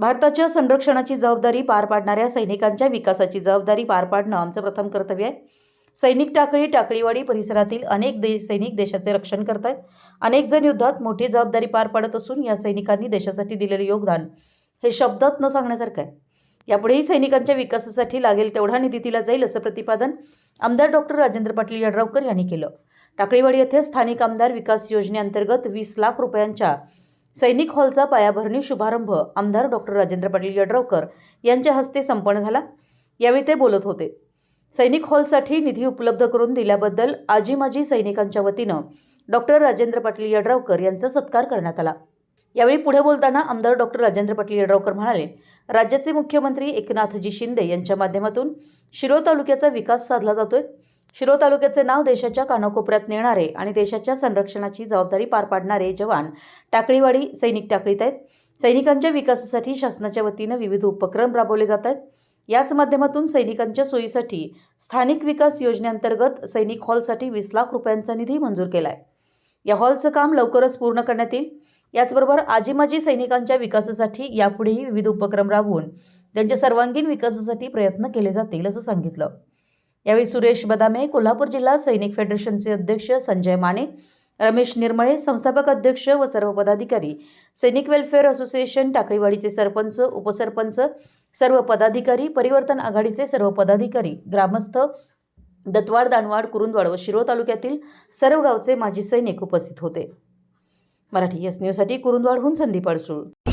भारताच्या संरक्षणाची जबाबदारी पार पाडणाऱ्या सैनिकांच्या विकासाची जबाबदारी पार पाडणं आमचं प्रथम कर्तव्य आहे. सैनिक टाकळी टाकळीवाडी परिसरातील अनेक दे सैनिक देशाचे रक्षण करत आहेत अनेक जण युद्धात मोठी जबाबदारी पार पाडत असून या सैनिकांनी देशासाठी दिलेले योगदान हे शब्दात न सांगण्यासारखं आहे. यापुढेही सैनिकांच्या विकासासाठी लागेल तेवढा निधी दिला जाईल असं प्रतिपादन आमदार डॉक्टर राजेंद्र पाटील यड्रावकर यांनी केलं. टाकळीवाडी येथे स्थानिक आमदार विकास योजनेअंतर्गत वीस लाख रुपयांच्या सैनिक हॉलचा पायाभरणी शुभारंभ आमदार डॉक्टर राजेंद्र पाटील यड्रावकर यांच्या हस्ते संपन्न झाला. यावेळी ते बोलत होते. सैनिक हॉलसाठी निधी उपलब्ध करून दिल्याबद्दल आजी माजी सैनिकांच्या वतीनं डॉक्टर राजेंद्र पाटील यड्रावकर यांचा सत्कार करण्यात आला. यावेळी पुढे बोलताना आमदार डॉक्टर राजेंद्र पाटील यड्रावकर म्हणाले राज्याचे मुख्यमंत्री एकनाथजी शिंदे यांच्या माध्यमातून शिरोळ तालुक्याचा विकास साधला जातोय. शिरो तालुक्याचे नाव देशाच्या कानाकोपऱ्यात नेणारे आणि देशाच्या संरक्षणाची जबाबदारी पार पाडणारे जवान टाकळीवाडी सैनिक टाकळीत आहेत. सैनिकांच्या विकासासाठी शासनाच्या वतीनं विविध उपक्रम राबवले जात आहेत. याच माध्यमातून सैनिकांच्या सोयीसाठी स्थानिक विकास योजनेअंतर्गत सैनिक हॉलसाठी वीस लाख रुपयांचा निधी मंजूर केला आहे या हॉलचं काम लवकरच पूर्ण करण्यात येईल. याचबरोबर आजीमाजी सैनिकांच्या विकासासाठी यापुढेही विविध उपक्रम राबवून त्यांच्या सर्वांगीण विकासासाठी प्रयत्न केले जातील असं सांगितलं. यावेळी सुरेश बदामे कोल्हापूर जिल्हा सैनिक फेडरेशनचे अध्यक्ष संजय माने रमेश निर्मळे संस्थापक अध्यक्ष व सर्व पदाधिकारी सैनिक वेलफेअर असोसिएशन टाकळीवाडीचे सरपंच उपसरपंच सर्व पदाधिकारी परिवर्तन आघाडीचे सर्व पदाधिकारी ग्रामस्थ दत्वाड दानवाड कुरुंदवाड व शिरो तालुक्यातील सर्व गावचे माजी सैनिक उपस्थित होते. मराठी एस न्यूजसाठी कुरुंदवाडहून संदीप अडसूळ.